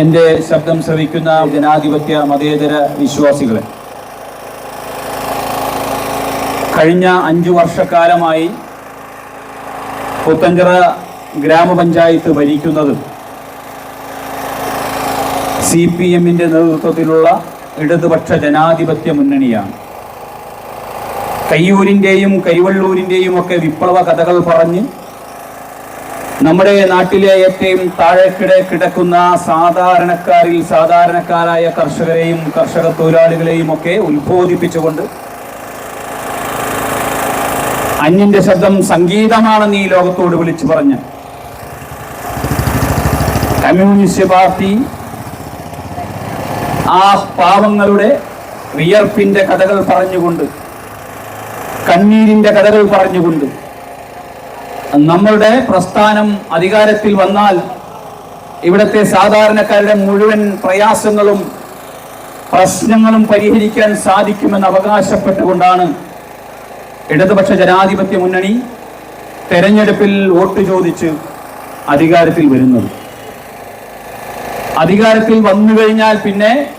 എന്റെ ശബ്ദം ശ്രവിക്കുന്ന ജനാധിപത്യ മതേതര വിശ്വാസികളെ കഴിഞ്ഞ അഞ്ചു വർഷക്കാലമായി പുത്തഞ്ചിറ ഗ്രാമപഞ്ചായത്ത് ഭരിക്കുന്നത് സി പി എമ്മിന്റെ നേതൃത്വത്തിലുള്ള ഇടതുപക്ഷ ജനാധിപത്യ മുന്നണിയാണ്. കയ്യൂരിന്റെയും കരിവള്ളൂരിന്റെയും ഒക്കെ വിപ്ലവ കഥകൾ പറഞ്ഞ് നമ്മുടെ നാട്ടിലെ ഏറ്റവും താഴെക്കിടെ കിടക്കുന്ന സാധാരണക്കാരിൽ സാധാരണക്കാരായ കർഷകരെയും കർഷക തൊഴിലാളികളെയും ഒക്കെ ഉത്ബോധിപ്പിച്ചുകൊണ്ട് അന്യന്റെ ശബ്ദം സംഗീതമാണെന്ന് ഈ ലോകത്തോട് വിളിച്ചു പറഞ്ഞ് കമ്മ്യൂണിസ്റ്റ് പാർട്ടി ആ പാവങ്ങളുടെ വിയർപ്പിന്റെ കഥകൾ പറഞ്ഞുകൊണ്ട് കണ്ണീരിന്റെ കഥകൾ പറഞ്ഞുകൊണ്ട് നമ്മളുടെ പ്രസ്ഥാനം അധികാരത്തിൽ വന്നാൽ ഇവിടുത്തെ സാധാരണക്കാരുടെ മുഴുവൻ പ്രയാസങ്ങളും പ്രശ്നങ്ങളും പരിഹരിക്കാൻ സാധിക്കുമെന്ന് അവകാശപ്പെട്ടുകൊണ്ടാണ് ഇടതുപക്ഷ ജനാധിപത്യ മുന്നണി തെരഞ്ഞെടുപ്പിൽ വോട്ട് ചോദിച്ച് അധികാരത്തിൽ വരുന്നത്. അധികാരത്തിൽ വന്നു കഴിഞ്ഞാൽ പിന്നെ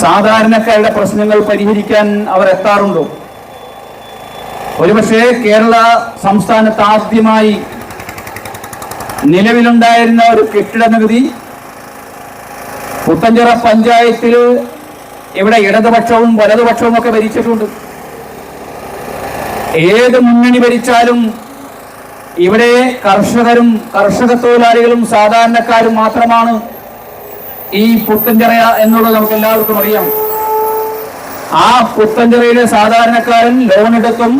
സാധാരണക്കാരുടെ പ്രശ്നങ്ങൾ പരിഹരിക്കാൻ അവർ എത്താറുണ്ടോ? ഒരുപക്ഷെ കേരള സംസ്ഥാനത്ത് ആദ്യമായി നിലവിലുണ്ടായിരുന്ന ഒരു കെട്ടിട നികുതി പുത്തഞ്ചിറ പഞ്ചായത്തിൽ ഇവിടെ ഇടതുപക്ഷവും വലതുപക്ഷവും ഒക്കെ ഭരിച്ചിട്ടുണ്ട്. ഏത് മുന്നണി ഭരിച്ചാലും ഇവിടെ കർഷകരും കർഷക തൊഴിലാളികളും സാധാരണക്കാരും മാത്രമാണ് ഈ പുത്തഞ്ചിറ എന്നുള്ളത് നമുക്ക് എല്ലാവർക്കും അറിയാം. ആ പുത്തഞ്ചിറയിലെ സാധാരണക്കാരൻ ലോൺ എടുത്തും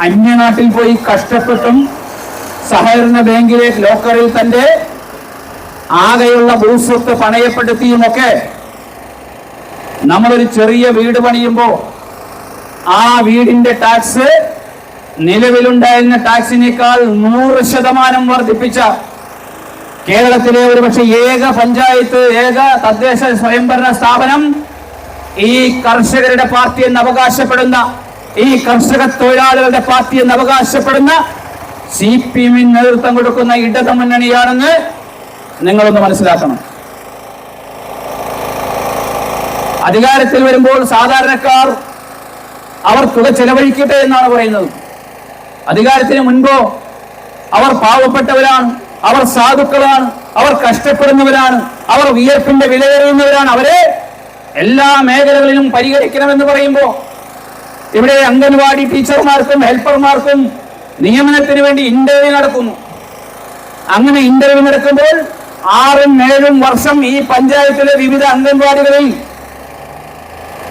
അന്യനാട്ടിൽ പോയി കഷ്ടപ്പെട്ടും സഹകരണ ബാങ്കിലെ ലോക്കറിൽ തന്റെ ആകെയുള്ള ഭൂസ്വത്ത് പണയപ്പെടുത്തിയുമൊക്കെ നമ്മളൊരു ചെറിയ വീട് പണിയുമ്പോൾ ആ വീടിന്റെ ടാക്സ് നിലവിലുണ്ടായിരുന്ന ടാക്സിനേക്കാൾ നൂറ് ശതമാനം വർദ്ധിപ്പിച്ച കേരളത്തിലെ ഒരു പക്ഷേ ഏക പഞ്ചായത്ത് ഏക തദ്ദേശ സ്വയംഭരണ സ്ഥാപനം ഈ കർഷകരുടെ പാർട്ടി എന്ന് അവകാശപ്പെടുന്ന ഈ കർഷക തൊഴിലാളികളുടെ പാർട്ടി എന്ന് അവകാശപ്പെടുന്ന സി പി എമ്മിന് നേതൃത്വം കൊടുക്കുന്ന ഇടത് മുന്നണിയാണെന്ന് നിങ്ങളൊന്ന് മനസ്സിലാക്കണം. അധികാരത്തിൽ വരുമ്പോൾ സാധാരണക്കാർ അവർ തുക ചെലവഴിക്കട്ടെ എന്നാണ് പറയുന്നത്. അധികാരത്തിന് മുൻപോ അവർ പാവപ്പെട്ടവരാണ് അവർ സാധുക്കളാണ് അവർ കഷ്ടപ്പെടുന്നവരാണ് അവർ വിയർപ്പിന്റെ വിലയേറുന്നവരാണ്. അവരെ എല്ലാ മേഖലകളിലും പരിഗണിക്കണമെന്ന് പറയുമ്പോൾ ഇവിടെ അംഗൻവാടി ടീച്ചർമാർക്കും ഹെൽപ്പർമാർക്കും നിയമനത്തിന് വേണ്ടി ഇന്റർവ്യൂ നടക്കുന്നു. അങ്ങനെ ഇന്റർവ്യൂ നടക്കുമ്പോൾ ആറും ഏഴും വർഷം ഈ പഞ്ചായത്തിലെ വിവിധ അംഗൻവാടികളിൽ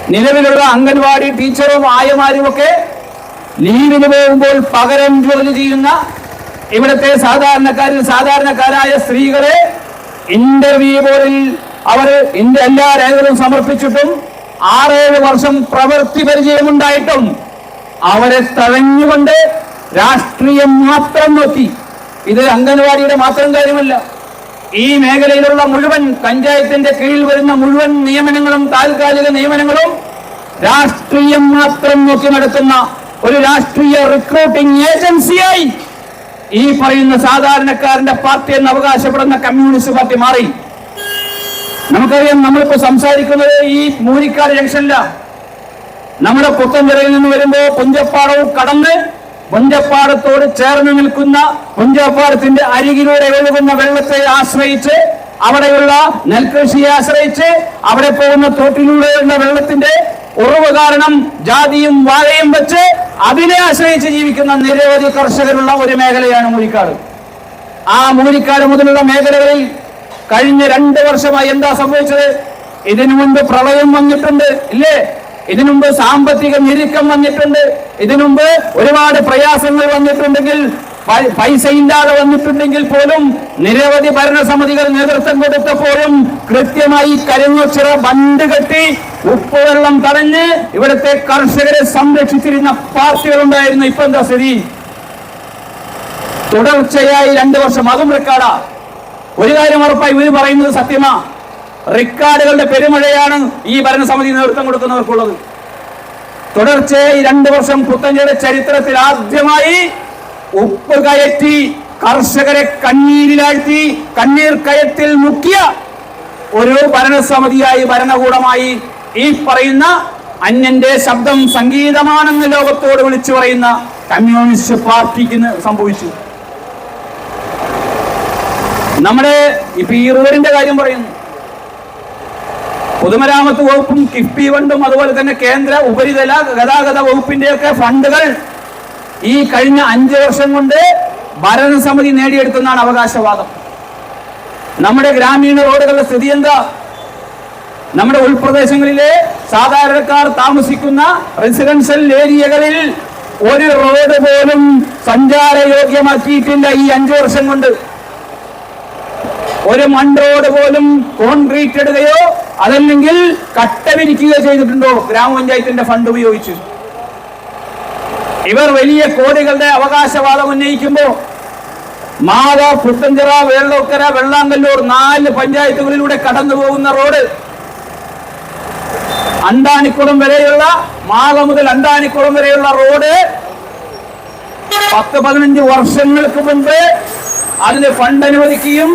നിലവിലുള്ള അംഗൻവാടി ടീച്ചറും ആയമാരും ഒക്കെ ലീവിന് പോകുമ്പോൾ പകരം ജോലി ചെയ്യുന്ന ഇവിടുത്തെ സാധാരണക്കാരിൽ സാധാരണക്കാരായ സ്ത്രീകളെ ഇന്റർവ്യൂ ബോർഡിൽ അവർ എല്ലാ രേഖകളും സമർപ്പിച്ചിട്ടും ആറേഴ് വർഷം പ്രവൃത്തി പരിചയമുണ്ടായിട്ടും അവരെ തഴഞ്ഞുകൊണ്ട് രാഷ്ട്രീയം മാത്രം നോക്കി. ഇത് അംഗൻവാടിയുടെ മാത്രം കാര്യമല്ല. ഈ മേഖലയിലുള്ള മുഴുവൻ പഞ്ചായത്തിന്റെ കീഴിൽ വരുന്ന മുഴുവൻ നിയമനങ്ങളും താൽക്കാലിക നിയമനങ്ങളും രാഷ്ട്രീയം മാത്രം നോക്കി നടത്തുന്ന ഒരു രാഷ്ട്രീയ റിക്രൂട്ടിംഗ് ഏജൻസിയായി ഈ പറയുന്ന സാധാരണക്കാരന്റെ പാർട്ടി എന്ന് അവകാശപ്പെടുന്ന കമ്മ്യൂണിസ്റ്റ് പാർട്ടി മാറി. നമുക്കറിയാം നമ്മളിപ്പോ സംസാരിക്കുന്നത് ഈ മൂരിക്കാട് ജംഗ്ഷനില. നമ്മുടെ പുത്തൻചിറയിൽ നിന്ന് വരുമ്പോ പുഞ്ചപ്പാടവും കടന്ന് പുഞ്ചപ്പാടത്തോട് ചേർന്ന് നിൽക്കുന്ന പുഞ്ചപ്പാടത്തിന്റെ അരികിലൂടെ ഒഴുകുന്ന വെള്ളത്തെ ആശ്രയിച്ച് അവിടെയുള്ള നെൽകൃഷിയെ ആശ്രയിച്ച് അവിടെ പോകുന്ന തോട്ടിലൂടെയുള്ള വെള്ളത്തിന്റെ ഉറവ് കാരണം ജാതിയും വാഴയും വെച്ച് അതിനെ ആശ്രയിച്ച് ജീവിക്കുന്ന നിരവധി കർഷകരുള്ള ഒരു മേഖലയാണ് മൂരിക്കാട്. ആ മൂരിക്കാട് മുതലുള്ള മേഖലകളിൽ കഴിഞ്ഞ രണ്ട് വർഷമായി എന്താ സംഭവിച്ചത്? ഇതിനു മുമ്പ് പ്രളയം വന്നിട്ടുണ്ട് ഇല്ലേ? ഇതിനു മുമ്പ് സാമ്പത്തിക ഞെരുക്കം വന്നിട്ടുണ്ട് ഇതിനു മുമ്പ് ഒരുപാട് പ്രയാസങ്ങൾ വന്നിട്ടുണ്ടെങ്കിൽ പൈസ ഇല്ലാതെ വന്നിട്ടുണ്ടെങ്കിൽ പോലും നിരവധി ഭരണസമിതികൾ നേതൃത്വം കൊടുത്തപ്പോഴും കൃത്യമായി കരിങ്ങുച്ചിറ ബണ്ട് കെട്ടി ഉപ്പുവെള്ളം തടഞ്ഞ് ഇവിടുത്തെ കർഷകരെ സംരക്ഷിച്ചിരുന്ന പാർട്ടികളുണ്ടായിരുന്നു. ഇപ്പൊ എന്താ സ്ഥിതി? തുടർച്ചയായി രണ്ടു വർഷം. അതും റെക്കാർഡാ ഒരു കാര്യം ഉറപ്പായി ഇവർ പറയുന്നത് സത്യമാ. റെക്കാർഡുകളുടെ പെരുമഴയാണ് ഈ ഭരണസമിതി നേതൃത്വം കൊടുക്കുന്നവർക്കുള്ളത്. തുടർച്ചയായി രണ്ടു വർഷം പുത്തഞ്ചയുടെ ചരിത്രത്തിൽ ആദ്യമായി ഉപ്പ് കയറ്റി കർഷകരെ കണ്ണീരിലാഴ്ത്തി കണ്ണീർ കയത്തിൽ മുക്കിയ ഒരു ഭരണസമിതിയായി ഭരണകൂടമായി ഈ പറയുന്ന അന്യന്റെ ശബ്ദം സംഗീതമാണെന്ന് ലോകത്തോട് വിളിച്ചു പറയുന്ന കമ്മ്യൂണിസ്റ്റ് പാർട്ടിക്ക് സംഭവിച്ചു. നമ്മുടെ ഇപ്പൊ ഈ റോഡിന്റെ കാര്യം പറയുന്നു. പൊതുമരാമത്ത് വകുപ്പും കിഫ്ബി ഫണ്ടും അതുപോലെ തന്നെ കേന്ദ്ര ഉപരിതല ഗതാഗത വകുപ്പിന്റെയൊക്കെ ഫണ്ടുകൾ ഈ കഴിഞ്ഞ അഞ്ച് വർഷം കൊണ്ട് ഭരണസമിതി നേടിയെടുത്തെന്നാണ് അവകാശവാദം. നമ്മുടെ ഗ്രാമീണ റോഡുകളുടെ സ്ഥിതി എന്താ? നമ്മുടെ ഉൾപ്രദേശങ്ങളിലെ സാധാരണക്കാർ താമസിക്കുന്ന റെസിഡൻഷ്യൽ ഏരിയകളിൽ ഒരു റോഡ് പോലും സഞ്ചാരയോഗ്യമാക്കിയിട്ടില്ല ഈ അഞ്ചു വർഷം കൊണ്ട്. ഒരു മണ്ടോട് പോലും കോൺക്രീറ്റ് ഇടുകയോ അതല്ലെങ്കിൽ കട്ട വിരിക്കുകയോ ചെയ്തിട്ടുണ്ടോ? ഗ്രാമപഞ്ചായത്തിന്റെ ഫണ്ട് ഉപയോഗിച്ച്. ഇവർ വലിയ കോടികളുടെ അവകാശവാദം ഉന്നയിക്കുമ്പോ മാത പുത്തഞ്ചിറ വേളോക്കര വെള്ളാങ്കല്ലൂർ നാല് പഞ്ചായത്തുകളിലൂടെ കടന്നു പോകുന്ന റോഡ് അണ്ടാനിക്കുളം വരെയുള്ള മാത മുതൽ അണ്ടാനിക്കുളം വരെയുള്ള റോഡ് പത്ത് പതിനഞ്ച് വർഷങ്ങൾക്ക് മുമ്പ് അതിന് ഫണ്ട് അനുവദിക്കുകയും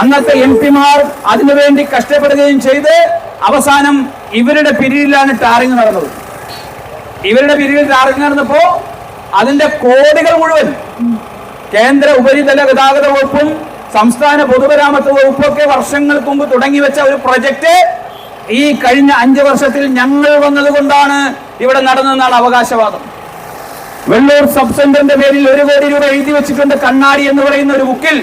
അന്നത്തെ എം പിമാർ അതിനുവേണ്ടി കഷ്ടപ്പെടുകയും ചെയ്ത് അവസാനം ഇവരുടെ പിരിയിലാണ് ടാറിങ് നടന്നത്. ഇവരുടെ പിരിയിൽ ടാറിങ് നടന്നപ്പോ അതിന്റെ കോടികൾ മുഴുവൻ കേന്ദ്ര ഉപരിതല ഗതാഗത വകുപ്പും സംസ്ഥാന പൊതുമരാമത്ത് വകുപ്പും ഒക്കെ വർഷങ്ങൾക്ക് മുമ്പ് തുടങ്ങി വെച്ച ഒരു പ്രൊജക്ട് ഈ കഴിഞ്ഞ അഞ്ചു വർഷത്തിൽ ഞങ്ങൾ വന്നതുകൊണ്ടാണ് ഇവിടെ നടന്നതെന്നാണ് അവകാശവാദം. വെള്ളൂർ സബ് സെന്ററിന്റെ പേരിൽ ഒരു കോടി രൂപ എഴുതി വെച്ചിട്ടുണ്ട് കണ്ണാടി എന്ന് പറയുന്ന ഒരു ബുക്കിൽ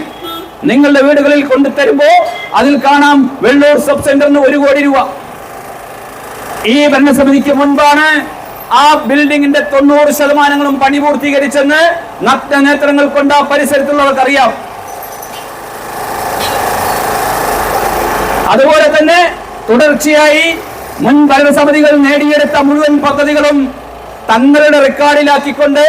നിങ്ങളുടെ വീടുകളിൽ കൊണ്ടുതരുമ്പോ അതിൽ കാണാം വെള്ളൂർ സബ് സെന്ററിന് ഒരു കോടി രൂപ. ഈ ഭരണസമിതിക്ക് മുൻപാണ് ആ ബിൽഡിങ്ങിന്റെ തൊണ്ണൂറ് ശതമാനങ്ങളും പണി പൂർത്തീകരിച്ചെന്ന് നഗ്ന നേത്രങ്ങൾ കൊണ്ട് ആ പരിസരത്തുള്ളവർക്ക് അറിയാം അതുപോലെ തന്നെ തുടർച്ചയായി മുൻ ഭരണസമിതികൾ നേടിയെടുത്ത മുഴുവൻ പദ്ധതികളും തങ്ങളുടെ റെക്കോർഡിലാക്കിക്കൊണ്ട്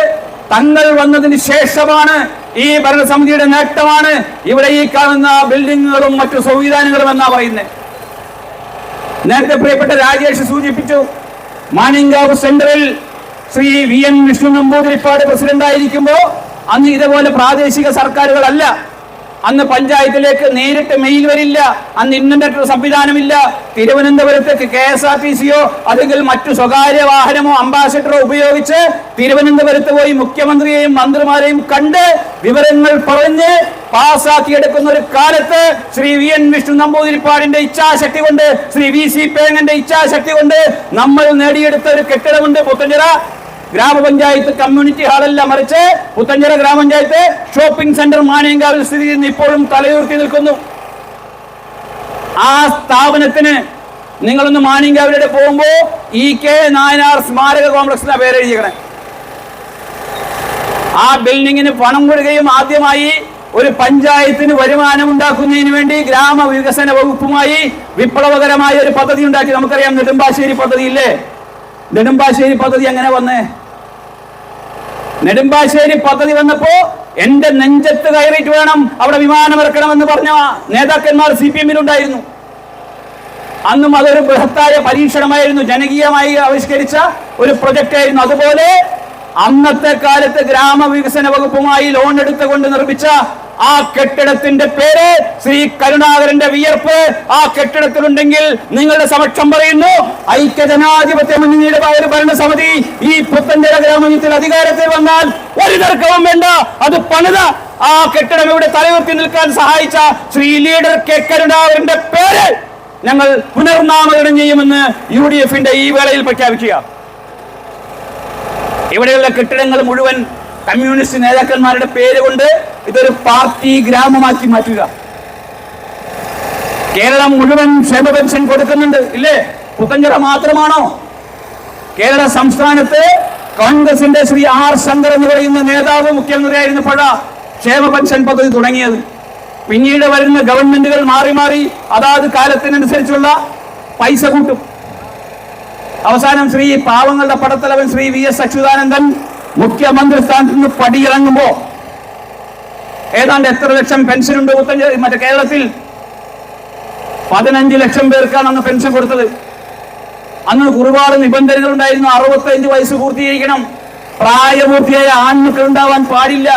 തങ്ങൾ വന്നതിന് ശേഷമാണ് ഈ ഭരണസമിതിയുടെ നേട്ടമാണ് ഇവിടെ ഈ കാണുന്ന ബിൽഡിങ്ങുകളും മറ്റു സംവിധാനങ്ങളും എന്നാ പറയുന്നത് നേരത്തെ പ്രിയപ്പെട്ട രാജേഷ് സൂചിപ്പിച്ചു മാനിങ്കാവ് സെന്ററിൽ Shri V N Vishnu Namboothiripad president ആയിരിക്കുമ്പോ അന്ന് ഇതുപോലെ പ്രാദേശിക സർക്കാരുകളല്ല അന്ന് പഞ്ചായത്തിലേക്ക് നേരിട്ട് മെയിൽ വരില്ല. അന്ന് ഇന്റർനെറ്റ് സംവിധാനമില്ല. തിരുവനന്തപുരത്തേക്ക് കെ എസ് ആർ ടി സിയോ അല്ലെങ്കിൽ മറ്റു സ്വകാര്യ വാഹനമോ അംബാസിഡറോ ഉപയോഗിച്ച് തിരുവനന്തപുരത്ത് പോയി മുഖ്യമന്ത്രിയെയും മന്ത്രിമാരെയും കണ്ട് വിവരങ്ങൾ പറഞ്ഞ് പാസ്സാക്കിയെടുക്കുന്ന ഒരു കാലത്ത് ശ്രീ വി എൻ വിഷ്ണു നമ്പൂതിരിപ്പാടിന്റെ ഇച്ഛാശക്തി കൊണ്ട് ശ്രീ വി സി പേങ്ങന്റെ ഇച്ഛാശക്തി കൊണ്ട് നമ്മൾ നേടിയെടുത്ത ഒരു കെട്ടിടമുണ്ട് പുത്തഞ്ചിറ. ഗ്രാമപഞ്ചായത്ത് കമ്മ്യൂണിറ്റി ഹാളല്ല മറിച്ച് പുത്തഞ്ചിറ ഗ്രാമപഞ്ചായത്ത് ഷോപ്പിംഗ് സെന്റർ മാനേങ്കാവിൽ സ്ഥിതി ചെയ്യുന്ന ഇപ്പോഴും തലയുർത്തി നിൽക്കുന്നു. ആ സ്ഥാപനത്തിന് നിങ്ങളൊന്ന് മാനിങ്കാവിലൂടെ പോകുമ്പോ ഇ കെ നായനാർ സ്മാരക കോംപ്ലക്സിന്റെ പേരെഴുതിക്കണേ ആ ബിൽഡിങ്ങിന് പണം കൊടുക്കുകയും ആദ്യമായി ഒരു പഞ്ചായത്തിന് വരുമാനം ഉണ്ടാക്കുന്നതിന് വേണ്ടി ഗ്രാമവികസന വകുപ്പുമായി വിപ്ലവകരമായ ഒരു പദ്ധതി ഉണ്ടാക്കി. നമുക്കറിയാം നെടുമ്പാശ്ശേരി പദ്ധതി ഇല്ലേ നെടുമ്പാശ്ശേരി പദ്ധതി എങ്ങനെ വന്നേ? നെടുമ്പാശ്ശേരി പദ്ധതി വന്നപ്പോ എന്റെ നെഞ്ചത്ത് കയറിയിട്ട് വേണം അവിടെ വിമാനം ഇറക്കണമെന്ന് പറഞ്ഞ നേതാക്കന്മാർ സി പി എമ്മിലുണ്ടായിരുന്നു അന്നും അതൊരു ബൃഹത്തായ പരീക്ഷണമായിരുന്നു. ജനകീയമായി ആവിഷ്കരിച്ച ഒരു പ്രൊജക്റ്റ് ആയിരുന്നു. അതുപോലെ അന്നത്തെ കാലത്ത് ഗ്രാമവികസന വകുപ്പുമായി ലോൺ എടുത്തുകൊണ്ട് നിർമ്മിച്ച ആ കെട്ടിടത്തിന്റെ പേര് ശ്രീ കരുണാകരന്റെ വിയർപ്പ്. ആ കെട്ടിടത്തിലുണ്ടെങ്കിൽ നിങ്ങളുടെ സമക്ഷം പറയുന്നു ഐക്യജനാധിപത്യ മുന്നണിയുടെ ഒരു ഭരണസമിതി ഈ പുത്തഞ്ചിറ ഗ്രാമത്തിൽ അധികാരത്തിൽ വന്നാൽ ഒരു തർക്കവും വേണ്ട. അത് പണിത ആ കെട്ടിടം ഇവിടെ തലയുർത്തി നിൽക്കാൻ സഹായിച്ച ശ്രീ ലീഡർ കെ കരുണാകരന്റെ പേര് ഞങ്ങൾ പുനർനാമകരണം ചെയ്യുമെന്ന് യു ഡി എഫിന്റെ ഈ വേളയിൽ പ്രഖ്യാപിക്കുക. ഇവിടെയുള്ള കെട്ടിടങ്ങൾ മുഴുവൻ കമ്മ്യൂണിസ്റ്റ് നേതാക്കന്മാരുടെ പേര് കൊണ്ട് ഇതൊരു പാർട്ടി ഗ്രാമമാക്കി മാറ്റുക. കേരളം മുഴുവൻ ക്ഷേമ പെൻഷൻ കൊടുക്കുന്നുണ്ട് ഇല്ലേ? പുത്തഞ്ചിറ മാത്രമാണോ? കേരള സംസ്ഥാനത്ത് കോൺഗ്രസിന്റെ ശ്രീ ആർ ശങ്കർ എന്ന് പറയുന്ന നേതാവ് മുഖ്യമന്ത്രിയായിരുന്നപ്പോഴ ക്ഷേമ പെൻഷൻ പദ്ധതി തുടങ്ങിയത്. പിന്നീട് വരുന്ന ഗവൺമെന്റുകൾ മാറി മാറി അതാത് കാലത്തിനനുസരിച്ചുള്ള പൈസ കൂട്ടും. അവസാനം ശ്രീ പാവങ്ങളുടെ പടത്തലവൻ ശ്രീ വി എസ് അച്യുതാനന്ദൻ മുഖ്യമന്ത്രി സ്ഥാനത്ത് നിന്ന് പടിയിറങ്ങുമ്പോ ഏതാണ്ട് എത്ര ലക്ഷം പെൻഷൻ ഉണ്ട്? മറ്റേ കേരളത്തിൽ പതിനഞ്ച് ലക്ഷം പേർക്കാണ് അന്ന് പെൻഷൻ കൊടുത്തത്. അന്ന് ഒരുപാട് നിബന്ധനകൾ ഉണ്ടായിരുന്നു അറുപത്തഞ്ച് വയസ്സ് പൂർത്തീകരിക്കണം. പ്രായപൂർത്തിയായ ആൺമക്കൾ ഉണ്ടാവാൻ പാടില്ല.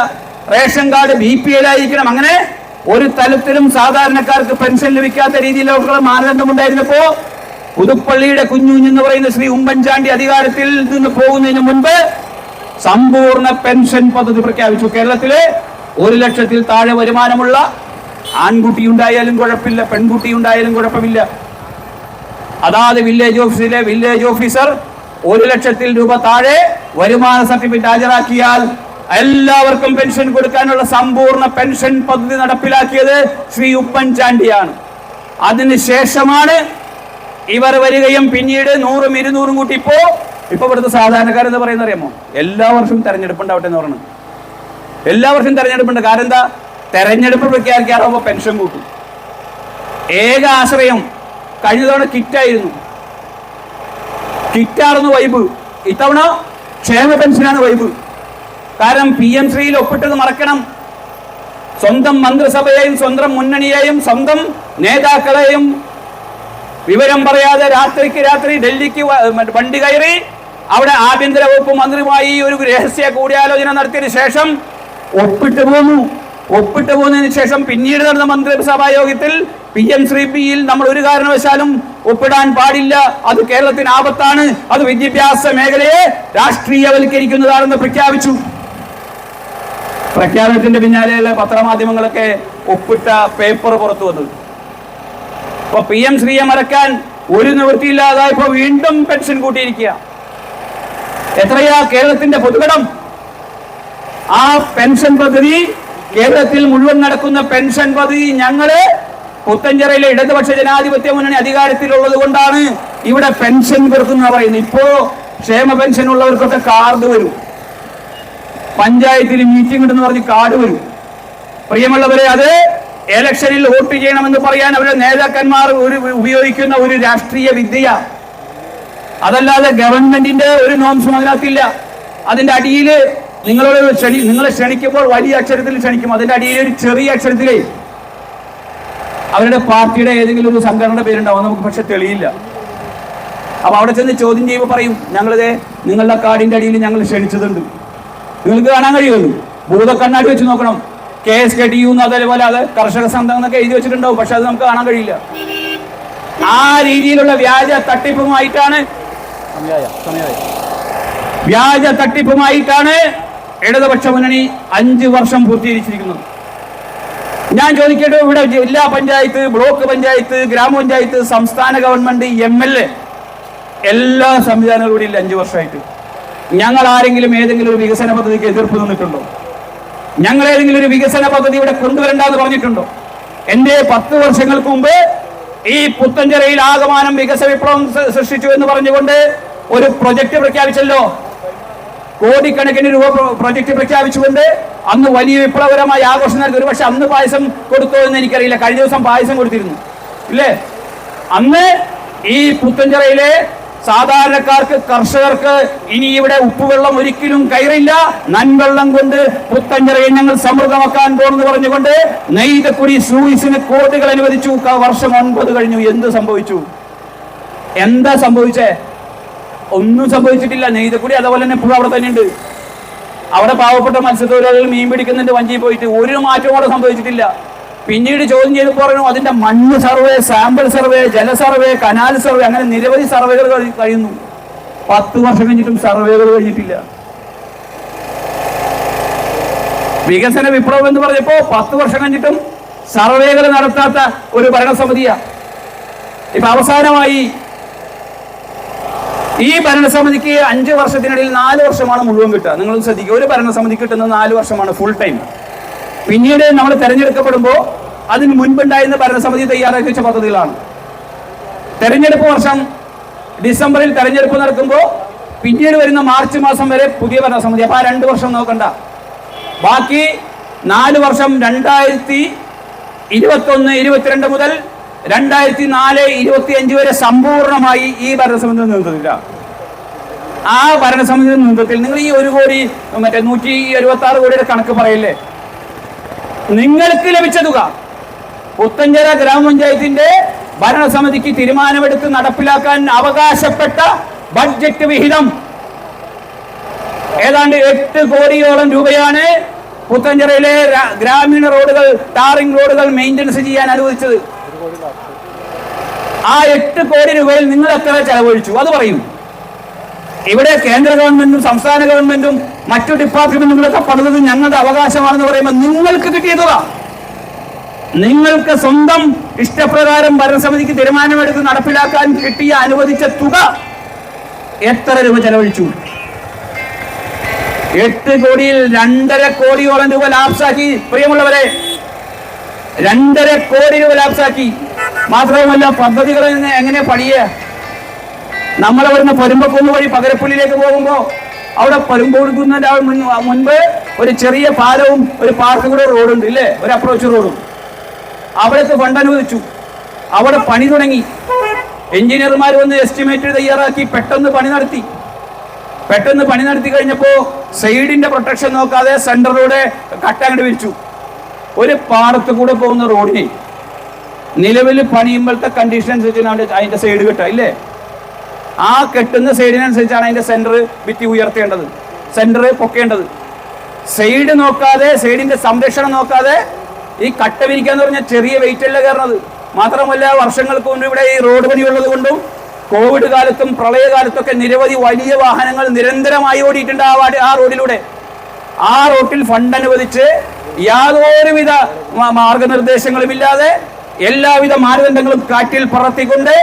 Ration card B P L ആയിരിക്കണം. അങ്ങനെ ഒരു തലത്തിലും സാധാരണക്കാർക്ക് പെൻഷൻ ലഭിക്കാത്ത രീതിയിലുള്ള മാനദണ്ഡം ഉണ്ടായിരുന്നപ്പോ പുതുപ്പള്ളിയുടെ കുഞ്ഞു എന്ന് പറയുന്ന ശ്രീ ഉമ്മൻചാണ്ടി അധികാരത്തിൽ നിന്ന് പോകുന്നതിന് മുൻപ് സമ്പൂർണ പെൻഷൻ പദ്ധതി പ്രഖ്യാപിച്ചു. കേരളത്തിലെ ഒരു ലക്ഷത്തിൽ താഴെ വരുമാനമുള്ള ആൺകുട്ടി ഉണ്ടായാലും കുഴപ്പമില്ല പെൺകുട്ടി ഉണ്ടായാലും കുഴപ്പമില്ല. അതാത് വില്ലേജ് ഓഫീസിലെ വില്ലേജ് ഓഫീസർ ഒരു ലക്ഷത്തിൽ രൂപ താഴെ വരുമാന സർട്ടിഫിക്കറ്റ് ഹാജരാക്കിയാൽ എല്ലാവർക്കും പെൻഷൻ കൊടുക്കാനുള്ള സമ്പൂർണ പെൻഷൻ പദ്ധതി നടപ്പിലാക്കിയത് ശ്രീ ഉമ്മൻചാണ്ടിയാണ് അതിനുശേഷമാണ് ഇവർ വരികയും പിന്നീട് നൂറും ഇരുന്നൂറും കൂട്ടി ഇപ്പോ ഇപ്പൊ ഇവിടുത്തെ സാധാരണക്കാരെന്ന് പറയുന്ന അറിയാമോ? എല്ലാ വർഷവും തെരഞ്ഞെടുപ്പ് ഉണ്ടാവട്ടെ എന്ന് പറയുന്നത് എല്ലാ വർഷവും തെരഞ്ഞെടുപ്പുണ്ട് കാരണം എന്താ? തെരഞ്ഞെടുപ്പ് പ്രഖ്യാപിക്കാറാകുമ്പോൾ പെൻഷൻ കൂട്ടും. ഏക ആശ്രയം കഴിഞ്ഞ തവണ കിറ്റായിരുന്നു. കിറ്റായിരുന്നു വൈബ്. ഇത്തവണ ക്ഷേമ പെൻഷനാണ് വൈബ്. കാരണം പി എം ശ്രീയിൽ ഒപ്പിട്ടത് മറക്കണം. സ്വന്തം മന്ത്രിസഭയെയും സ്വന്തം മുന്നണിയെയും സ്വന്തം നേതാക്കളെയും വിവരം പറയാതെ രാത്രിക്ക് രാത്രി ഡൽഹിക്ക് വണ്ടി കയറി അവിടെ ആഭ്യന്തര വകുപ്പ് മന്ത്രിയുമായി ഒരു രഹസ്യ കൂടിയാലോചന നടത്തിയതിനു ശേഷം ഒപ്പിട്ട് പോന്നു. ഒപ്പിട്ട് പോകുന്നതിന് ശേഷം പിന്നീട് നടന്ന മന്ത്രിസഭാ യോഗത്തിൽ പി എം ശ്രീ പിയിൽ നമ്മൾ ഒരു കാരണവശാലും ഒപ്പിടാൻ പാടില്ല. അത് കേരളത്തിന് ആപത്താണ്. അത് വിദ്യാഭ്യാസ മേഖലയെ രാഷ്ട്രീയവൽക്കരിക്കുന്നതാണെന്ന് പ്രഖ്യാപിച്ചു. പ്രഖ്യാപനത്തിന്റെ പിന്നാലെയുള്ള പത്രമാധ്യമങ്ങളൊക്കെ ഒപ്പിട്ട പേപ്പർ പുറത്തു വന്നു. ഇപ്പൊ പി എം ശ്രീയെ മറക്കാൻ ഒരു നിവൃത്തിയില്ലാതായപ്പോ വീണ്ടും പെൻഷൻ കൂട്ടിയിരിക്കുക എത്രയാ കേരളത്തിന്റെ പൊതുകടം? ആ പെൻഷൻ പദ്ധതി കേരളത്തിൽ മുഴുവൻ നടക്കുന്ന പെൻഷൻ പദ്ധതി ഞങ്ങൾ പുത്തഞ്ചിറയിലെ ഇടതുപക്ഷ ജനാധിപത്യ മുന്നണി അധികാരത്തിലുള്ളത് കൊണ്ടാണ് ഇവിടെ പെൻഷൻ കൊടുക്കുന്ന പറയുന്നത്. ഇപ്പോ ക്ഷേമ പെൻഷൻ ഉള്ളവർക്കൊക്കെ കാർഡ് വരും. പഞ്ചായത്തിൽ മീറ്റിംഗ് ഉണ്ടെന്ന് പറഞ്ഞ് കാർഡ് വരും. പ്രിയമുള്ളവരെ അത് ഇലക്ഷനിൽ വോട്ട് ചെയ്യണമെന്ന് പറയാൻ അവരുടെ നേതാക്കന്മാർ ഒരു ഉപയോഗിക്കുന്ന ഒരു രാഷ്ട്രീയ വിദ്യ അതല്ലാതെ ഗവൺമെന്റിന്റെ ഒരു നോംസും അതിനകത്തില്ല അതിന്റെ അടിയിൽ നിങ്ങളോട് ക്ഷണി നിങ്ങളെ ക്ഷണിക്കുമ്പോൾ വലിയ അക്ഷരത്തിൽ ക്ഷണിക്കും. അതിന്റെ അടിയിൽ ഒരു ചെറിയ അക്ഷരത്തിലേ അവരുടെ പാർട്ടിയുടെ ഏതെങ്കിലും ഒരു സംഘടനയുടെ പേരുണ്ടാവും. നമുക്ക് പക്ഷെ തെളിയില്ല. അപ്പൊ അവിടെ ചെന്ന് ചോദ്യം ചെയ്യുമ്പോൾ പറയും ഞങ്ങളിത് നിങ്ങളുടെ കാർഡിന്റെ അടിയിൽ ഞങ്ങൾ ക്ഷണിച്ചതുണ്ട്. നിങ്ങൾക്ക് കാണാൻ കഴിയുമല്ലോ ഭൂതക്കണ്ണാടി വെച്ച് നോക്കണം. K S K T U അതേപോലെ അത് കർഷക സംഘം എന്നൊക്കെ എഴുതി വെച്ചിട്ടുണ്ടാവും. പക്ഷെ അത് നമുക്ക് കാണാൻ കഴിയില്ല. ആ രീതിയിലുള്ള വ്യാജ തട്ടിപ്പുമായിട്ടാണ് വ്യാജ തട്ടിപ്പുമായിട്ടാണ് ഇടതുപക്ഷ മുന്നണി അഞ്ച് വർഷം പൂർത്തീകരിച്ചിരിക്കുന്നത്. ഞാൻ ചോദിക്കട്ടെ ഇവിടെ ജില്ലാ പഞ്ചായത്ത് ബ്ലോക്ക് പഞ്ചായത്ത് ഗ്രാമപഞ്ചായത്ത് സംസ്ഥാന ഗവൺമെന്റ് എം എൽ എ എല്ലാ സംവിധാനങ്ങളും കൂടി ഇല്ല അഞ്ചു വർഷമായിട്ട്. ഞങ്ങൾ ആരെങ്കിലും ഏതെങ്കിലും ഒരു വികസന പദ്ധതിക്ക് എതിർപ്പ് നിന്നിട്ടുണ്ടോ? ഞങ്ങൾ ഏതെങ്കിലും ഒരു വികസന പദ്ധതി ഇവിടെ കൊണ്ടുവരണ്ടെന്ന് പറഞ്ഞിട്ടുണ്ടോ? എന്റെ പത്ത് വർഷങ്ങൾക്ക് മുമ്പ് ഈ പുത്തഞ്ചിറയിൽ ആകമാനം വികസന വിപ്ലവം സൃഷ്ടിച്ചു എന്ന് പറഞ്ഞുകൊണ്ട് ഒരു പ്രൊജക്ട് പ്രഖ്യാപിച്ചല്ലോ. കോടിക്കണക്കിന് രൂപ പ്രൊ- പ്രൊജക്ട് പ്രഖ്യാപിച്ചുകൊണ്ട് അന്ന് വലിയ വിപ്ലവകരമായ ആഘോഷം നടത്തി. ഒരുപക്ഷെ അന്ന് പായസം കൊടുത്തോ എന്ന് എനിക്കറിയില്ല. കഴിഞ്ഞ ദിവസം പായസം കൊടുത്തിരുന്നു. ഇല്ലേ? അന്ന് ഈ പുത്തഞ്ചിറയിലെ സാധാരണക്കാർക്ക് കർഷകർക്ക് ഇനി ഇവിടെ ഉപ്പുവെള്ളം ഒരിക്കലും കയറില്ല. നൻവെള്ളം കൊണ്ട് പുത്തഞ്ചിറയിൽ ഞങ്ങൾ സമൃദ്ധമാക്കാൻ പോകുന്നു പറഞ്ഞുകൊണ്ട് നെയ്തക്കുടി സൂയിസിന് കോടികൾ അനുവദിച്ചു. വർഷം ഒൻപത് കഴിഞ്ഞു. എന്ത് സംഭവിച്ചു? എന്താ സംഭവിച്ചേ? ഒന്നും സംഭവിച്ചിട്ടില്ല. നെയ്തക്കുടി അതുപോലെ തന്നെ ഇപ്പോഴും അവിടെ തന്നെയുണ്ട്. അവിടെ പാവപ്പെട്ട മത്സ്യത്തൊഴിലാളികൾ മീൻ പിടിക്കുന്നുണ്ട് വഞ്ചി പോയിട്ട്. ഒരു മാറ്റവും അവിടെ സംഭവിച്ചിട്ടില്ല. പിന്നീട് ചോദ്യം ചെയ്ത് പറഞ്ഞു അതിന്റെ മണ്ണ് സർവേ സാമ്പിൾ സർവേ ജല സർവേ കനാൽ സർവേ അങ്ങനെ നിരവധി സർവേകൾ കഴി- കഴിയുന്നു. പത്ത് വർഷം കഴിഞ്ഞിട്ടും സർവേകൾ കഴിഞ്ഞിട്ടില്ല. വികസന വിപ്ലവം എന്ന് പറഞ്ഞപ്പോ പത്ത് വർഷം കഴിഞ്ഞിട്ടും സർവേകൾ നടത്താത്ത ഒരു ഭരണസമിതിയാ. ഇപ്പൊ അവസാനമായി ഈ ഭരണസമിതിക്ക് അഞ്ച് വർഷത്തിനിടയിൽ നാല് വർഷമാണ് മുഴുവൻ കിട്ടുക. നിങ്ങൾ ശ്രദ്ധിക്കുക. ഒരു ഭരണസമിതി കിട്ടുന്നത് നാല് വർഷമാണ് ഫുൾ ടൈം പിന്നീട് നമ്മൾ തെരഞ്ഞെടുക്കപ്പെടുമ്പോൾ അതിന് മുൻപുണ്ടായിരുന്ന ഭരണസമിതി തയ്യാറാക്കി വെച്ച പദ്ധതികളാണ്. തെരഞ്ഞെടുപ്പ് വർഷം ഡിസംബറിൽ തെരഞ്ഞെടുപ്പ് നടക്കുമ്പോൾ പിന്നീട് വരുന്ന മാർച്ച് മാസം വരെ പുതിയ ഭരണസമിതി. അപ്പൊ ആ രണ്ട് വർഷം നോക്കണ്ട. ബാക്കി നാല് വർഷം രണ്ടായിരത്തി ഇരുപത്തൊന്ന് ഇരുപത്തിരണ്ട് മുതൽ രണ്ടായിരത്തി നാല് ഇരുപത്തി അഞ്ച് വരെ സമ്പൂർണമായി ഈ ഭരണസമിതി നിന്നില്ല ആ ഭരണസമിതി നേതൃത്വത്തിൽ നിങ്ങൾ ഈ ഒരു കോടി മറ്റേ നൂറ്റി എഴുപത്തി ആറ് കോടിയുടെ കണക്ക് പറയില്ലേ? നിങ്ങൾക്ക് ലഭിച്ച തുക പുത്തഞ്ചേര ഗ്രാമപഞ്ചായത്തിന്റെ ഭരണസമിതിക്ക് തീരുമാനമെടുത്ത് നടപ്പിലാക്കാൻ അവകാശപ്പെട്ട ബഡ്ജറ്റ് വിഹിതം. ഏതാണ്ട് എട്ട് കോടിയോളം രൂപയാണ് പുത്തഞ്ചിറയിലെ ഗ്രാമീണ റോഡുകൾ ടാറിംഗ് റോഡുകൾ മെയിന്റനൻസ് ചെയ്യാൻ അനുവദിച്ചത്. ആ എട്ട് കോടി രൂപയിൽ നിങ്ങൾ എത്ര ചെലവഴിച്ചു? അത് പറയൂ. ഇവിടെ കേന്ദ്ര ഗവൺമെന്റും സംസ്ഥാന ഗവൺമെന്റും മറ്റു ഡിപ്പാർട്ട്മെന്റുകളൊക്കെ പണിതത് ഞങ്ങളുടെ അവകാശമാണെന്ന് പറയുമ്പോൾ നിങ്ങൾക്ക് കിട്ടിയതാ നിങ്ങൾക്ക് സ്വന്തം ഇഷ്ടപ്രകാരം ഭരണസമിതിക്ക് തീരുമാനമെടുത്ത് നടപ്പിലാക്കാൻ കിട്ടിയ അനുവദിച്ച തുക എത്ര രൂപ ചെലവഴിച്ചു? എട്ട് കോടിയിൽ രണ്ടര കോടിയോളം രൂപ ലാപ്സാക്കി. പ്രിയമുള്ളവരെ രണ്ടര കോടി രൂപ ലാപ്സാക്കി മാത്രവുമല്ല പദ്ധതികൾ എങ്ങനെ പടിയെ? നമ്മൾ വരുന്ന പരുമ്പക്കുന്ന് വഴി പകരപ്പുള്ളിലേക്ക് പോകുമ്പോൾ അവിടെ മുൻ- മുൻപ് ഒരു ചെറിയ പാലവും ഒരു പാർക്കും കൂടെ റോഡുണ്ട് ഇല്ലേ? ഒരു അപ്രോച്ച് റോഡും അവിടേക്ക് ഫണ്ട് അനുവദിച്ചു. അവിടെ പണി തുടങ്ങി. എഞ്ചിനീയർമാർ വന്ന് എസ്റ്റിമേറ്റ് തയ്യാറാക്കി പെട്ടെന്ന് പണി നടത്തി. പെട്ടെന്ന് പണി നടത്തി കഴിഞ്ഞപ്പോ സൈഡിന്റെ പ്രൊട്ടക്ഷൻ നോക്കാതെ സെന്ററിലൂടെ കട്ട വിരിച്ചു. ഒരു പാടത്ത് കൂടെ പോകുന്ന റോഡിനെ നിലവിൽ പണിയുമ്പോഴത്തെ കണ്ടീഷൻ അനുസരിച്ചാണ് അതിന്റെ സൈഡ് കെട്ടുക ഇല്ലേ? ആ കെട്ടുന്ന സൈഡിനനുസരിച്ചാണ് അതിന്റെ സെന്റർ ഭിത്തി ഉയർത്തേണ്ടത് സെന്റർ പൊക്കേണ്ടത്. സൈഡ് നോക്കാതെ സൈഡിന്റെ സംരക്ഷണം നോക്കാതെ ഈ കട്ട വിരിക്കാന്ന് പറഞ്ഞാൽ ചെറിയ വെയിറ്റ് അല്ല കയറുന്നത്. മാത്രമല്ല വർഷങ്ങൾക്ക് മുമ്പ് ഇവിടെ ഈ റോഡ് പണിയുള്ളത് കൊണ്ടും കോവിഡ് കാലത്തും പ്രളയകാലത്തൊക്കെ നിരവധി വലിയ വാഹനങ്ങൾ നിരന്തരമായി ഓടിയിട്ടുണ്ട് ആ ആ റോഡിലൂടെ ആ റൂട്ടിൽ ഫണ്ട് അനുവദിച്ച് യാതൊരുവിധ മാർഗനിർദ്ദേശങ്ങളും ഇല്ലാതെ എല്ലാവിധ മാനദണ്ഡങ്ങളും കാറ്റിൽ പറത്തിക്കൊണ്ട്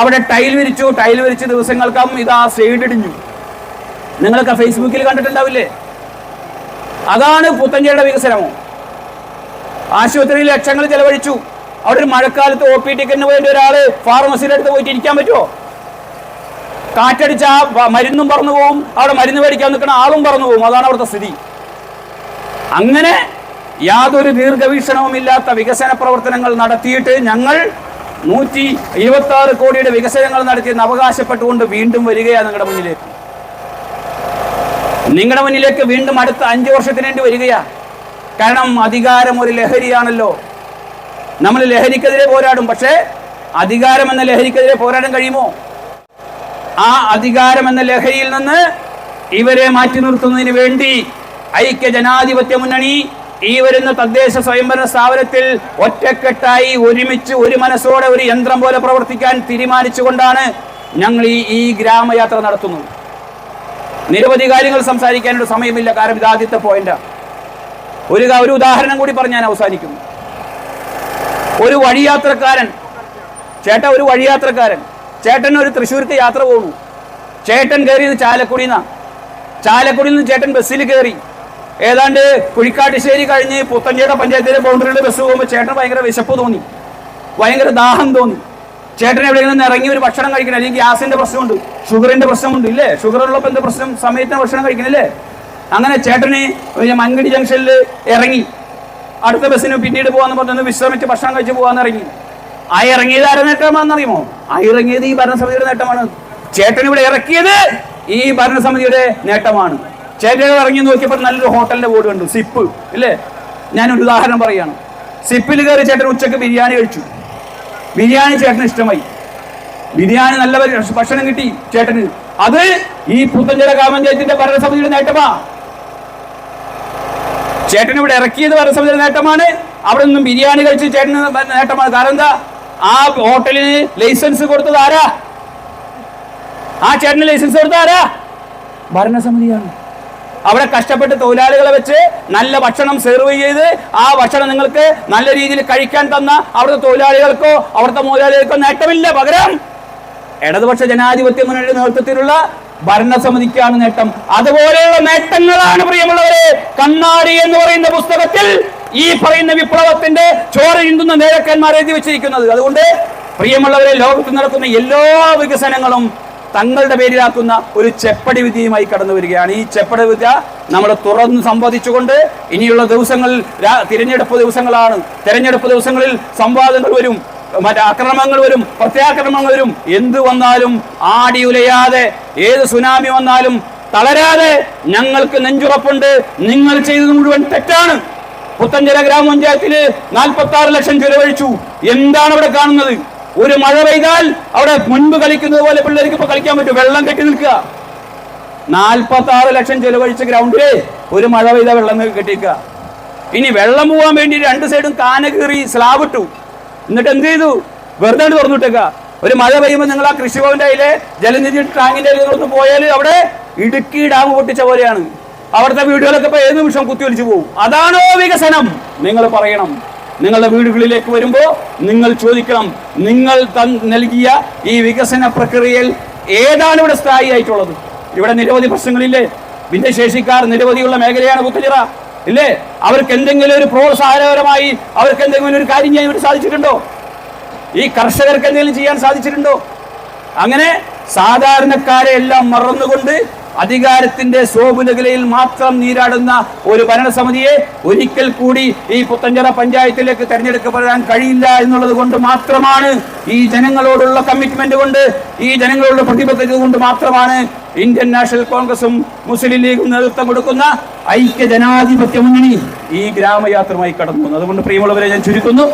അവിടെ ടൈൽ വിരിച്ചു. ടൈൽ വിരിച്ച ദിവസങ്ങൾക്കും ഇത് ആ സൈഡ് ഇടിഞ്ഞു. നിങ്ങളൊക്കെ ഫേസ്ബുക്കിൽ കണ്ടിട്ടുണ്ടാവില്ലേ? അതാണ് പുത്തഞ്ചേരിയുടെ വികസനമോ ആശുപത്രിയിൽ ലക്ഷങ്ങൾ ചെലവഴിച്ചു. അവിടെ ഒരു മഴക്കാലത്ത് ഒ പി ടിക്കറ്റിന് വേണ്ടി ഒരാൾ ഫാർമസിയുടെ അടുത്ത് പോയിട്ട് ഇരിക്കാൻ പറ്റുമോ കാറ്റടിച്ച മരുന്നും പറന്നു പോകും അവിടെ മരുന്ന് മേടിക്കാൻ നിൽക്കുന്ന ആളും പറന്നു പോകും അതാണ് അവിടുത്തെ സ്ഥിതി. അങ്ങനെ യാതൊരു ദീർഘവീക്ഷണവുമില്ലാത്ത വികസന പ്രവർത്തനങ്ങൾ നടത്തിയിട്ട് ഞങ്ങൾ നൂറ്റി ഇരുപത്തി ആറ് കോടിയുടെ വികസനങ്ങൾ നടത്തിയെന്ന് അവകാശപ്പെട്ടുകൊണ്ട് വീണ്ടും വരികയാണ് നിങ്ങളുടെ മുന്നിലേക്ക്. നിങ്ങളുടെ മുന്നിലേക്ക് വീണ്ടും അടുത്ത അഞ്ചു വർഷത്തിന് വേണ്ടി വരികയാ. കാരണം അധികാരം ഒരു ലഹരിയാണല്ലോ. നമ്മൾ ലഹരിക്കെതിരെ പോരാടും. പക്ഷേ അധികാരം എന്ന ലഹരിക്കെതിരെ പോരാടാൻ കഴിയുമോ? ആ അധികാരം എന്ന ലഹരിയിൽ നിന്ന് ഇവരെ മാറ്റി നിർത്തുന്നതിന് വേണ്ടി ഐക്യ ജനാധിപത്യ മുന്നണി ഈ വരുന്ന തദ്ദേശ സ്വയംഭരണ സ്ഥാപനത്തിൽ ഒറ്റക്കെട്ടായി ഒരുമിച്ച് ഒരു മനസ്സോടെ ഒരു യന്ത്രം പോലെ പ്രവർത്തിക്കാൻ തീരുമാനിച്ചുകൊണ്ടാണ് ഞങ്ങൾ ഈ ഈ ഗ്രാമയാത്ര നടത്തുന്നത്. നിരവധി കാര്യങ്ങൾ സംസാരിക്കാനുള്ള സമയമില്ല. കാരണം ഇത് ആദ്യത്തെ പോയിന്റ് ഒരു ഒരു ഉദാഹരണം കൂടി പറഞ്ഞ് ഞാൻ അവസാനിക്കുന്നു. ഒരു വഴിയാത്രക്കാരൻ ചേട്ടൻ ഒരു വഴിയാത്രക്കാരൻ ചേട്ടൻ ഒരു തൃശ്ശൂർക്ക് യാത്ര പോകുന്നു ചേട്ടൻ കയറിയത് ചാലക്കുടിയിൽ നിന്നാണ് ചാലക്കുടിയിൽ നിന്ന് ചേട്ടൻ ബസ്സിൽ കയറി. ഏതാണ്ട് കുഴിക്കാട്ടിശ്ശേരി കഴിഞ്ഞ് പുത്തഞ്ചേട്ട പഞ്ചായത്തിലെ ബൗണ്ടറിയുടെ ബസ് പോകുമ്പോൾ ചേട്ടൻ ഭയങ്കര വിശപ്പ് തോന്നി. ഭയങ്കര ദാഹം തോന്നി. ചേട്ടൻ എവിടെയെങ്കിലും ഇറങ്ങി ഒരു ഭക്ഷണം കഴിക്കണം. അല്ലെങ്കിൽ ഗ്യാസിന്റെ പ്രശ്നമുണ്ട്. ഷുഗറിന്റെ പ്രശ്നമുണ്ട് ഇല്ലേ? ഷുഗർ ഉള്ളപ്പോൾ എന്താ പ്രശ്നം? സമയത്തിന് ഭക്ഷണം കഴിക്കണില്ലേ അങ്ങനെ ചേട്ടന് മങ്കടി ജംഗ്ഷനിൽ ഇറങ്ങി. അടുത്ത ബസ്സിന് പിന്നീട് പോകാന്ന് പറഞ്ഞു വിശ്രമിച്ച് ഭക്ഷണം കഴിച്ച് പോകാന്ന് ഇറങ്ങി. ആ ഇറങ്ങിയത് ആരുടെ നേട്ടമാണെന്നറിയുമോ? ആ ഇറങ്ങിയത് ഈ ഭരണസമിതിയുടെ നേട്ടമാണ്. ചേട്ടൻ ഇവിടെ ഇറക്കിയത് ഈ ഭരണസമിതിയുടെ നേട്ടമാണ്. ചേട്ടൻ ഇറങ്ങി നോക്കിയപ്പോൾ നല്ലൊരു ഹോട്ടലിന്റെ ബോർഡ് കണ്ടു സിപ്പ് ഇല്ലേ? ഒരു ഉദാഹരണം പറയാണ്. സിപ്പിൽ കയറി ചേട്ടൻ ഉച്ചയ്ക്ക് ബിരിയാണി കഴിച്ചു. ബിരിയാണി ചേട്ടന് ഇഷ്ടമായി. ബിരിയാണി നല്ല ഭക്ഷ- ഭക്ഷണം കിട്ടി ചേട്ടന്. അത് ഈ പുത്തഞ്ചിറ ഗ്രാമപഞ്ചായത്തിന്റെ ഭരണസമിതിയുടെ നേട്ടമാ. ചേട്ടൻ ഇവിടെ ഇറക്കിയത് ഭരണസമിതിയുടെ നേട്ടമാണ്. അവിടെ നിന്നും ബിരിയാണി കഴിച്ച് ചേട്ടന് നേട്ടമാണ്. കാരണം എന്താ? ആ ഹോട്ടലിന് ലൈസൻസ് കൊടുത്തത് ആരാ? ആ ചേട്ടന് ലൈസൻസ് കൊടുത്ത ആരാ? ഭരണസമിതിയാണ്. അവിടെ കഷ്ടപ്പെട്ട് തൊഴിലാളികളെ വെച്ച് നല്ല ഭക്ഷണം സെർവ് ചെയ്ത് ആ ഭക്ഷണം നിങ്ങൾക്ക് നല്ല രീതിയിൽ കഴിക്കാൻ തന്ന അവിടുത്തെ തൊഴിലാളികൾക്കോ അവിടുത്തെ മുതലാളികൾക്കോ നേട്ടമില്ല. പകരം ഇടതുപക്ഷ ജനാധിപത്യ മുന്നണിയുടെ നേതൃത്വത്തിലുള്ള ഭരണസമിതിക്കാണ് നേട്ടം. അതുപോലെയുള്ള നേട്ടങ്ങളാണ് പ്രിയമുള്ളവരെ. കണ്ണാടി എന്ന് പറയുന്ന പുസ്തകത്തിൽ ഈ പറയുന്ന വിപ്ലവത്തിന്റെ ചോര ചിന്തുന്ന നേതാക്കന്മാർ എഴുതി വെച്ചിരിക്കുന്നത്. അതുകൊണ്ട് പ്രിയമുള്ളവരെ ലോകത്ത് നടക്കുന്ന എല്ലാ വികസനങ്ങളും തങ്ങളുടെ പേരിലാക്കുന്ന ഒരു ചെപ്പടി വിധിയുമായി കടന്നു വരികയാണ്. ഈ ചെപ്പടി വിദ്യ നമ്മൾ തുറന്ന് സംവദിച്ചുകൊണ്ട് ഇനിയുള്ള ദിവസങ്ങളിൽ തിരഞ്ഞെടുപ്പ് ദിവസങ്ങളാണ്. തിരഞ്ഞെടുപ്പ് ദിവസങ്ങളിൽ സംവാദങ്ങൾ വരും മറ്റേ ആക്രമണങ്ങൾ വരും പ്രത്യാക്രമങ്ങൾ വരും. എന്ത് വന്നാലും ആടി ഉലയാതെ ഏത് സുനാമി വന്നാലും തളരാതെ ഞങ്ങൾക്ക് നെഞ്ചുറപ്പുണ്ട്. നിങ്ങൾ ചെയ്തത് മുഴുവൻ തെറ്റാണ്. പുത്തഞ്ചിറ ഗ്രാമപഞ്ചായത്തിൽ നാൽപ്പത്തി ആറ് ലക്ഷം ചെലവഴിച്ചു. എന്താണ് അവിടെ കാണുന്നത്? ഒരു മഴ പെയ്താൽ അവിടെ മുൻപ് കളിക്കുന്നത് പോലെ പിള്ളേർക്ക് ഇപ്പൊ കളിക്കാൻ പറ്റും. വെള്ളം കെട്ടി നിൽക്കുക. നാൽപ്പത്തി ആറ് ലക്ഷം ചെലവഴിച്ച ഗ്രൗണ്ടിൽ ഒരു മഴ പെയ്താൽ വെള്ളം കെട്ടിക്കുക. ഇനി വെള്ളം പോകാൻ വേണ്ടി രണ്ട് സൈഡും കാന കീറി സ്ലാബ് ഇട്ടു. എന്നിട്ട് എന്ത് ചെയ്തു? വെറുതെ തുറന്നിട്ടേക്ക ഒരു മഴ പെയ്യുമ്പോൾ നിങ്ങൾ ആ കൃഷിഭവന്റെ അതിലെ ജലനിധി ടാങ്കിന്റെ അതിലൊന്ന് പോയാൽ അവിടെ ഇടുക്കി ഡാം പൊട്ടിച്ച പോലെയാണ്. അവിടുത്തെ വീടുകളൊക്കെ ഇപ്പൊ ഏത് നിമിഷം കുത്തിയൊലിച്ചു പോകും? അതാണോ വികസനം? നിങ്ങൾ പറയണം. നിങ്ങളുടെ വീടുകളിലേക്ക് വരുമ്പോൾ നിങ്ങൾ ചോദിക്കണം നിങ്ങൾ നൽകിയ ഈ വികസന പ്രക്രിയയിൽ ഏതാണ് ഇവിടെ സ്ഥായി ആയിട്ടുള്ളത് ഇവിടെ നിരവധി പ്രശ്നങ്ങളില്ലേ? ഭിന്നശേഷിക്കാർ നിരവധിയുള്ള മേഖലയാണ് കുത്തുചിറ ഇല്ലേ? അവർക്ക് എന്തെങ്കിലും ഒരു പ്രോത്സാഹനപരമായി അവർക്ക് എന്തെങ്കിലും ഒരു കാര്യം ചെയ്യാൻ സാധിച്ചിട്ടുണ്ടോ? ഈ കർഷകർക്ക് എന്തെങ്കിലും ചെയ്യാൻ സാധിച്ചിട്ടുണ്ടോ? അങ്ങനെ സാധാരണക്കാരെ എല്ലാം മറന്നുകൊണ്ട് അധികാരത്തിന്റെ ശോഭുലകലയിൽ മാത്രം നീരാടുന്ന ഒരു ഭരണസമിതിയെ ഒരിക്കൽ കൂടി ഈ പുത്തഞ്ചിറ പഞ്ചായത്തിലേക്ക് തെരഞ്ഞെടുക്കപ്പെടാൻ കഴിയില്ല എന്നുള്ളത് കൊണ്ട് മാത്രമാണ് ഈ ജനങ്ങളോടുള്ള കമ്മിറ്റ്മെന്റ് കൊണ്ട് ഈ ജനങ്ങളോടുള്ള പ്രതിബദ്ധത കൊണ്ട് മാത്രമാണ് ഇന്ത്യൻ നാഷണൽ കോൺഗ്രസും മുസ്ലിം ലീഗും നേതൃത്വം കൊടുക്കുന്ന ഐക്യ ജനാധിപത്യ മുന്നണി ഈ ഗ്രാമയാത്രമായി കടന്നു അതുകൊണ്ട് പ്രിയമുള്ളവരെ ഞാൻ ചുരുക്കുന്നു.